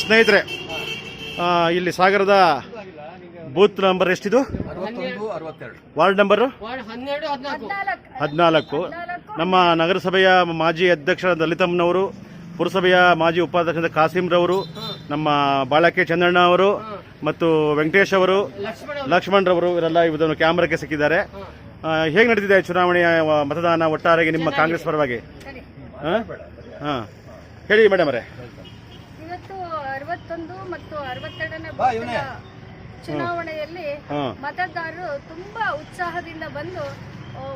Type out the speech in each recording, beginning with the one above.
ಸ್ನೇಹಿತರೆ ಇಲ್ಲಿ ಸಾಗರದ ಬೂತ್ ನಂಬರ್ ಎಷ್ಟಿದು? Ward number? ಹದಿನಾಲ್ಕು. ಹದಿನಾಲ್ಕು. ನಮ್ಮ ನಗರಸಭೆಯ ಮಾಜಿ ಅಧ್ಯಕ್ಷ ದಲಿತಮ್ಮನವರು ಪುರಸಭೆಯ ಮಾಜಿ ಉಪಾಧ್ಯಕ್ಷ ಕಾಸಿಂರವರು ನಮ್ಮ ಬಾಳಕೆ ಚಂದ್ರಣ್ಣ ಅವರು ಮತ್ತು ವೆಂಕಟೇಶ್ ಅವರು ಲಕ್ಷ್ಮಣ ಲಕ್ಷ್ಮಣರವರು ಇವರೆಲ್ಲ ಇದನ್ನು ಕ್ಯಾಮ್ರಾಕ್ಕೆ ಸಿಕ್ಕಿದ್ದಾರೆ. ಹೇಗೆ ನಡೆದಿದೆ ಚುನಾವಣೆಯ ಮತದಾನ ಒಟ್ಟಾರೆಗೆ ನಿಮ್ಮ ಕಾಂಗ್ರೆಸ್ ಪರವಾಗಿ? ಹಾಂ? ಹಾಂ. ಹೇಳಿ ಮೇಡಮ್ ಅವರೇ. ಇವತ್ತು ಅರವತ್ತೊಂದು ಮತ್ತು ಅರವತ್ತೆರಡನೇ ಚುನಾವಣೆಯಲ್ಲಿ ಮತದಾರರು ತುಂಬಾ ಉತ್ಸಾಹದಿಂದ ಬಂದು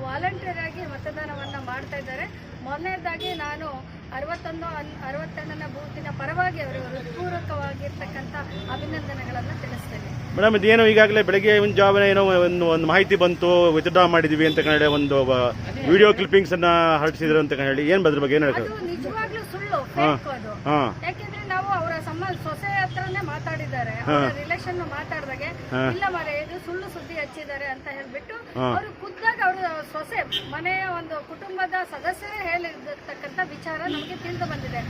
ವಾಲಂಟಿಯರ್ ಆಗಿ ಮತದಾನವನ್ನ ಮಾಡ್ತಾ ಇದ್ದಾರೆ. ಮೊನ್ನೆದಾಗಿ ನಾನು ಅರವತ್ತೊಂದು ಅರವತ್ತೆರಡನೇ ಬೂತಿನ ಪರವಾಗಿ ಅವರು ಹೃತ್ಪೂರ್ವಕವಾಗಿರ್ತಕ್ಕಂಥ ಅಭಿನಂದನೆಗಳನ್ನು ತಿಳಿಸ್ತೇನೆ. ಮೇಡಮ್ ಇದೇನು ಈಗಾಗಲೇ ಬೆಳಗ್ಗೆ ಒಂದು ಏನೋ ಒಂದು ಒಂದು ಮಾಹಿತಿ ಬಂತು ವಿತ್ಡ್ರಾ ಮಾಡಿದೀವಿ ಅಂತ ಹೇಳಿ ಒಂದು ವಿಡಿಯೋ ಕ್ಲಿಪ್ಪಿಂಗ್ಸ್ ಅನ್ನ ಹರಡಿಸಿದ್ರು ಅಂತ ಹೇಳಿ. ಏನ್ ಬದ್ರ ಬಗ್ಗೆ ಏನು ನಿಜವಾಗ್ಲೂ ಸುಳ್ಳು fake ಅದು. ಯಾಕೆಂದ್ರೆ ನಾವು ಅವರ ಸಂಬಂಧ ಸೊಸೆ ಹತ್ರನೇ ಮಾತಾಡಿದ್ದಾರೆ. ಅವರ ರಿಲೇಷನ್ ಮಾತಾಡ್ದಾಗೆ ಇಲ್ಲ ಮರ ಇದು ಸುಳ್ಳು ಸುದ್ದಿ ಹಚ್ಚಿದ್ದಾರೆ ಅಂತ ಹೇಳ್ಬಿಟ್ಟು ಅವರು ಖುದ್ದಾಗಿ ಅವರ ಸೊಸೆ ಮನೆಯ ಒಂದು ಕುಟುಂಬದ ಸದಸ್ಯರೇ ಹೇಳಿರ್ತಕ್ಕಂಥ ವಿಚಾರ ನಮಗೆ ತಿಳಿದು ಬಂದಿದೆ.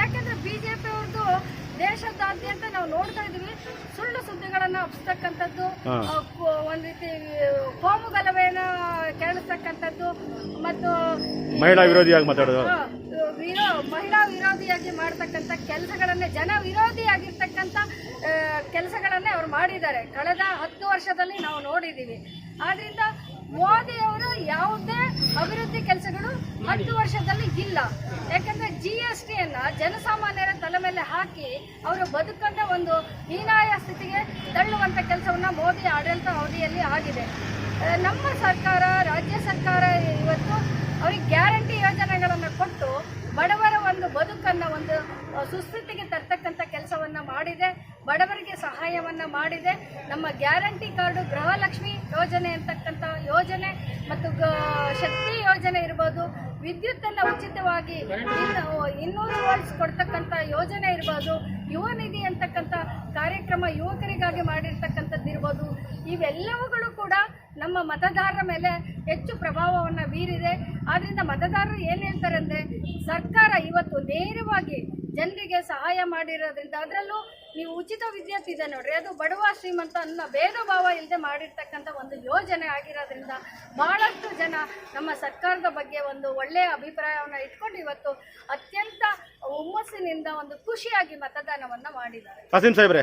ಯಾಕಂದ್ರೆ ಬಿಜೆಪಿ ಅವ್ರದ್ದು ದೇಶದಾದ್ಯಂತ ನಾವು ನೋಡ್ತಾ ಇದೀವಿ ಸುಳ್ಳು ಸುದ್ದಿಗಳನ್ನ ಹಬ್ಸ್ತಕ್ಕಂಥದ್ದು. ಒಂದ್ ರೀತಿ ಕೋಮು ಗಲಭೆಯನ್ನ ಕೇಳಿಸ್ತಕ್ಕಂಥದ್ದು ಮತ್ತು ಮಹಿಳಾ ವಿರೋಧಿಯಾಗಿ ಮಾತಾಡೋದು. ವಿರೋ ಮಹಿಳಾ ವಿರೋಧಿಯಾಗಿ ಮಾಡ್ತಕ್ಕಂಥ ಕೆಲಸಗಳನ್ನೇ, ಜನ ವಿರೋಧಿಯಾಗಿರ್ತಕ್ಕಂಥ ಕೆಲಸಗಳನ್ನೇ ಅವ್ರು ಮಾಡಿದ್ದಾರೆ. ಕಳೆದ ಹತ್ತು ವರ್ಷದಲ್ಲಿ ನಾವು ನೋಡಿದ್ದೀವಿ ಆದ್ರಿಂದ ಮೋದಿಯವರು ಯಾವುದೇ ಅಭಿವೃದ್ಧಿ ಕೆಲಸಗಳು ಹತ್ತು ವರ್ಷದಲ್ಲಿ ಇಲ್ಲ. ಯಾಕಂದ್ರೆ ಜಿ ಎಸ್ ಟಿಯನ್ನ ಜನಸಾಮಾನ್ಯರ ತಲೆ ಮೇಲೆ ಹಾಕಿ ಅವರು ಬದುಕನ್ನ ಒಂದು ಹೀನಾಯ ಸ್ಥಿತಿಗೆ ತಳ್ಳುವಂತ ಕೆಲಸವನ್ನ ಮೋದಿ ಆಡಳಿತ ಅವಧಿಯಲ್ಲಿ ಆಗಿದೆ. ನಮ್ಮ ಸರ್ಕಾರ, ರಾಜ್ಯ ಸರ್ಕಾರ ಇವತ್ತು ಅವ್ರಿಗೆ ಗ್ಯಾರಂಟಿ ಯೋಜನೆಗಳನ್ನು ಕೊಟ್ಟು ಬಡವರ ಒಂದು ಬದುಕನ್ನು, ಒಂದು ಸುಸ್ಥಿತಿಗೆ ತರ್ತಕ್ಕಂಥ ಕೆಲಸವನ್ನು ಮಾಡಿದೆ. ಬಡವರಿಗೆ ಸಹಾಯವನ್ನು ಮಾಡಿದೆ. ನಮ್ಮ ಗ್ಯಾರಂಟಿ ಕಾರ್ಡು ಗೃಹಲಕ್ಷ್ಮಿ ಯೋಜನೆ ಅಂತಕ್ಕಂಥ ಯೋಜನೆ ಮತ್ತು ಶಕ್ತಿ ಯೋಜನೆ ಇರ್ಬೋದು. ವಿದ್ಯುತ್ತನ್ನು ಉಚಿತವಾಗಿ ಇನ್ನು- ಇನ್ನೂರು ವೋಲ್ಟ್ಸ್ ಕೊಡ್ತಕ್ಕಂಥ ಯೋಜನೆ ಇರ್ಬೋದು. ಯುವ ನಿಧಿ ಅಂತಕ್ಕಂಥ ಕಾರ್ಯಕ್ರಮ ಯುವಕರಿಗಾಗಿ ಮಾಡಿರ್ತಕ್ಕಂಥದ್ದು ಇರ್ಬೋದು ಇವೆಲ್ಲವುಗಳು ಕೂಡ ನಮ್ಮ ಮತದಾರರ ಮೇಲೆ ಹೆಚ್ಚು ಪ್ರಭಾವವನ್ನು ಬೀರಿದೆ. ಆದ್ದರಿಂದ ಮತದಾರರು ಏನು ಹೇಳ್ತಾರೆ ಅಂದರೆ ಸರ್ಕಾರ ಇವತ್ತು ನೇರವಾಗಿ ಜನರಿಗೆ ಸಹಾಯ ಮಾಡಿರೋದ್ರಿಂದ ಅದರಲ್ಲೂ ನೀವು ಉಚಿತ ವಿದ್ಯುತ್ ಇದೆ ನೋಡ್ರಿ. ಅದು ಬಡವ ಶ್ರೀಮಂತ ಅನ್ನೋ ಭೇದ ಭಾವ ಇಲ್ಲದೆ ಮಾಡಿರ್ತಕ್ಕಂಥ ಒಂದು ಯೋಜನೆ ಆಗಿರೋದ್ರಿಂದ ಬಹಳಷ್ಟು ಜನ ನಮ್ಮ ಸರ್ಕಾರದ ಬಗ್ಗೆ ಒಂದು ಒಳ್ಳೆಯ ಅಭಿಪ್ರಾಯವನ್ನು ಇಟ್ಕೊಂಡು ಇವತ್ತು ಅತ್ಯಂತ ಹುಮ್ಮಸ್ಸಿನಿಂದ ಒಂದು ಖುಷಿಯಾಗಿ ಮತದಾನವನ್ನು ಮಾಡಿದ್ದಾರೆ. ಕಸೀಂ ಸಾಹೇಬ್ರೆ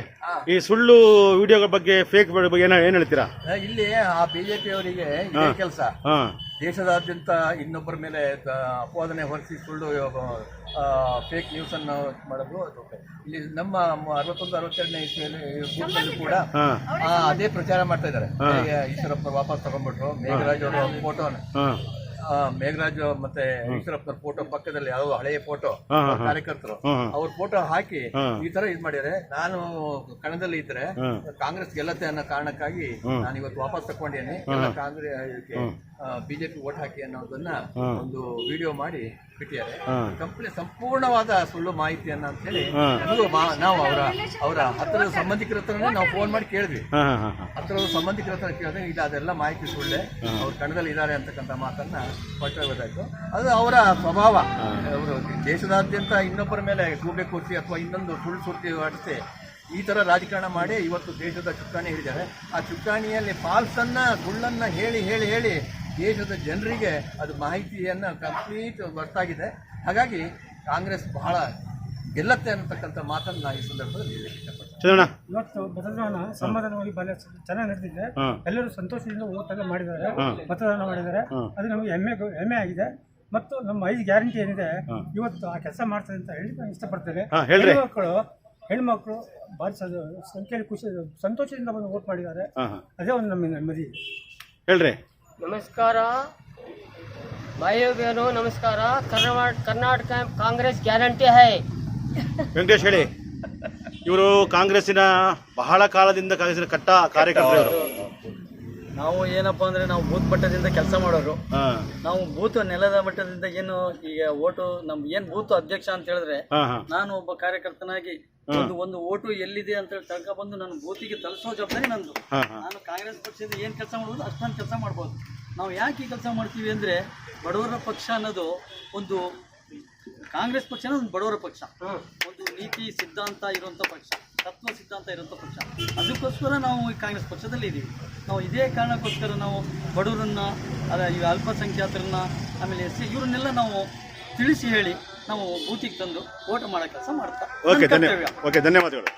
ಈ ಸುಳ್ಳು ವಿಡಿಯೋಗಳ ಬಗ್ಗೆ ಫೇಕ್ ಬಗ್ಗೆ ಏನೋ ಏನು ಹೇಳ್ತೀರಾ? ಇಲ್ಲಿ ಆ ಬಿಜೆಪಿ ಅವರಿಗೆ ಇದೇ ಕೆಲಸ. ದೇಶದಾದ್ಯಂತ ಇನ್ನೊಬ್ಬರ ಮೇಲೆ ಅಪೋದನೆ ಅಪವಾದನೆ ಹೊರಿಸಿ ಸುಳ್ಳು ಫೇಕ್ ನ್ಯೂಸ್ ಅನ್ನು ಮಾಡೋದು ಅದು ಇಲ್ಲಿ ನಮ್ಮ ಅರವತ್ತೊಂದು ಅರವತ್ತೆರಡನೇ ಇಸ್ವಿಯಲ್ಲಿ ಬೂತ್ನಲ್ಲಿ ಕೂಡ ಆ, ಅದೇ ಪ್ರಚಾರ ಮಾಡ್ತಾ ಇದ್ದಾರೆ. ಈಶ್ವರಪ್ಪ ವಾಪಸ್ ತಗೊಂಡ್ಬಿಟ್ರು. ಮೇಘರಾಜ್ ಅವರ ಫೋಟೋನ ಮೇಘರಾಜ್ ಮತ್ತೆ ಈಶ್ವರಪ್ಪನ ಫೋಟೋ ಪಕ್ಕದಲ್ಲಿ ಯಾವ ಹಳೆಯ ಫೋಟೋ. ಕಾರ್ಯಕರ್ತರು. ಅವ್ರ ಫೋಟೋ ಹಾಕಿ ಈ ತರ ಇದ್ ಮಾಡಿದ್ರೆ ನಾನು ಕಣದಲ್ಲಿ ಇದ್ರೆ ಕಾಂಗ್ರೆಸ್ ಗೆಲ್ಲತ್ತೆ ಅನ್ನೋ ಕಾರಣಕ್ಕಾಗಿ ನಾನು ಇವತ್ತು ವಾಪಸ್ ತಕೊಂಡಿದ್ದೀನಿ ಕಾಂಗ್ರೆಸ್ ಬಿಜೆಪಿ ಓಟ್ ಹಾಕಿ ಅನ್ನೋದನ್ನ ಒಂದು ವಿಡಿಯೋ ಮಾಡಿ ಬಿಟ್ಟಿದ್ದಾರೆ. ಕಂಪ್ಲೀಟ್ ಸಂಪೂರ್ಣವಾದ ಸುಳ್ಳು ಮಾಹಿತಿಯನ್ನ ಅಂತ ಹೇಳಿ ನಾವು ಅವರ ಅವರ ಹತ್ತಿರದ ಸಂಬಂಧಿಕರ ಹತ್ರನೇ ನಾವು ಫೋನ್ ಮಾಡಿ ಕೇಳಿದ್ವಿ. ಹಾಂ ಹಾಂ ಹಾಂ ಹತ್ತಿರದ ಸಂಬಂಧಿಕರ ಹತ್ರ ಕೇಳಿದ್ರೆ ಇದು ಅದೆಲ್ಲ ಮಾಹಿತಿ ಸುಳ್ಳೆ. ಅವ್ರ ಕಣದಲ್ಲಿ ಇದ್ದಾರೆ ಅಂತಕ್ಕಂಥ ಮಾತನ್ನ ಸ್ಪಷ್ಟವಾಗಿ ಅದು ಅವರ ಸ್ವಭಾವ. ಅವರು ದೇಶದಾದ್ಯಂತ ಇನ್ನೊಬ್ಬರ ಮೇಲೆ ಗೂಬೆ ಕೂರಿಸಿ ಅಥವಾ ಇನ್ನೊಂದು ಸುಳ್ಳು ಸುರ್ತಿ ಹೊಡಿಸಿ ಈ ತರ ರಾಜಕಾರಣ ಮಾಡಿ ಇವತ್ತು ದೇಶದ ಚುಕ್ಕಾಣಿ ಹಿಡಿದ್ದಾರೆ. ಆ ಚುಕ್ಕಾಣಿಯಲ್ಲಿ ಫಾಲ್ಸನ್ನ ಸುಳ್ಳನ್ನ ಹೇಳಿ ಹೇಳಿ ಹೇಳಿ ದೇಶದ ಜನರಿಗೆ ಅದು ಮಾಹಿತಿಯನ್ನ ಕಂಪ್ಲೀಟ್ ಗೊತ್ತಾಗಿದೆ ಹಾಗಾಗಿ ಕಾಂಗ್ರೆಸ್ ಬಹಳ ಗೆಲ್ಲತ್ತೆ ಅನ್ನತಕ್ಕಂಥ ಮಾತನ್ನು ಈ ಸಂದರ್ಭದಲ್ಲಿ ಇವತ್ತು ಮತದಾನ ಸಮಾಧಾನವಾಗಿ ಬಹಳ ಚೆನ್ನಾಗಿ ನಡೆದಿದೆ. ಎಲ್ಲರೂ ಸಂತೋಷದಿಂದ ಓಟ್ ಎಲ್ಲ ಮಾಡಿದ್ದಾರೆ. ಮತದಾನ ಮಾಡಿದ್ದಾರೆ. ಅದು ನಮಗೆ ಹೆಮ್ಮೆ ಹೆಮ್ಮೆ ಆಗಿದೆ. ಮತ್ತು ನಮ್ಮ ಐದು ಗ್ಯಾರಂಟಿ ಏನಿದೆ ಇವತ್ತು ಆ ಕೆಲಸ ಮಾಡ್ತದೆ ಅಂತ ಹೇಳಿ ನಾನು ಇಷ್ಟಪಡ್ತೇನೆ. ಹೆಣ್ಮಕ್ಳು ಹೆಣ್ಮಕ್ಳು ಬಾರಿ ಸ- ಸಂಖ್ಯೆಯಲ್ಲಿ ಖುಷಿ ಸಂತೋಷದಿಂದ ಬಂದು ಓಟ್ ಮಾಡಿದ್ದಾರೆ. ಅದೇ ಒಂದು ನಮ್ಮ ನೆಮ್ಮದಿ. ಹೇಳ್ರಿ. ನಮಸ್ಕಾರ. ಭಾಯಿ ನಮಸ್ಕಾರ. Karnataka Karnataka Congress guarantee high. ವೆಂಕಟೇಶ್ ಹೇಳಿ. ಇವರು ಕಾಂಗ್ರೆಸ್ಸಿನ ಬಹಳ ಕಾಲದಿಂದ ಕಾಂಗ್ರೆಸ್ಸಿನ ಕಟ್ಟ ಕಾರ್ಯಕರ್ತರು ನಾವು ಏನಪ್ಪಾ ಅಂದ್ರೆ ನಾವು ಬೂತ್ ಮಟ್ಟದಿಂದ ಕೆಲಸ ಮಾಡೋರು. ನಾವು ಬೂತ್ ನೆಲದ ಮಟ್ಟದಿಂದ ಏನು ಈಗ ಓಟು ನಮ್ ಏನ್ ಬೂತ್ ಅಧ್ಯಕ್ಷ ಅಂತ ಹೇಳಿದ್ರೆ ನಾನು ಒಬ್ಬ ಕಾರ್ಯಕರ್ತನಾಗಿ ಒಂದು ಒಂದು ಓಟು ಎಲ್ಲಿದೆ ಅಂತ ಹೇಳಿ ತಳ್ಕ ಬಂದು ನಾನು ಬೂತಿಗೆ ತಲುಪಿಸೋ ಜವಾಬ್ದಾರಿ ನಂದು. ನಾನು ಕಾಂಗ್ರೆಸ್ ಪಕ್ಷದಿಂದ ಏನ್ ಕೆಲಸ ಮಾಡ್ಬೋದು ಅಷ್ಟೊಂದು ಕೆಲಸ ಮಾಡ್ಬೋದು. ನಾವು ಯಾಕೆ ಈ ಕೆಲಸ ಮಾಡ್ತೀವಿ ಅಂದರೆ ಬಡವರ ಪಕ್ಷ ಅನ್ನೋದು ಒಂದು ಕಾಂಗ್ರೆಸ್ ಪಕ್ಷ ಒಂದು ಬಡವರ ಪಕ್ಷ. ಒಂದು ನೀತಿ ಸಿದ್ಧಾಂತ ಇರುವಂಥ ಪಕ್ಷ ತತ್ವ ಸಿದ್ಧಾಂತ ಇರುವಂಥ ಪಕ್ಷ. ಅದಕ್ಕೋಸ್ಕರ ನಾವು ಈ ಕಾಂಗ್ರೆಸ್ ಪಕ್ಷದಲ್ಲಿ ಇದ್ದೀವಿ ನಾವು ಇದೇ ಕಾರಣಕ್ಕೋಸ್ಕರ ನಾವು ಬಡವರನ್ನ ಅದ ಈ ಅಲ್ಪಸಂಖ್ಯಾತರನ್ನ ಆಮೇಲೆ ಎಸ್ ಸಿ ಇವರನ್ನೆಲ್ಲ ನಾವು ತಿಳಿಸಿ ಹೇಳಿ ನಾವು ಬೂತಿಗೆ ತಂದು ಓಟ್ ಮಾಡೋ ಕೆಲಸ ಮಾಡ್ತಾ ಓಕೆ ಧನ್ಯವಾದಗಳು.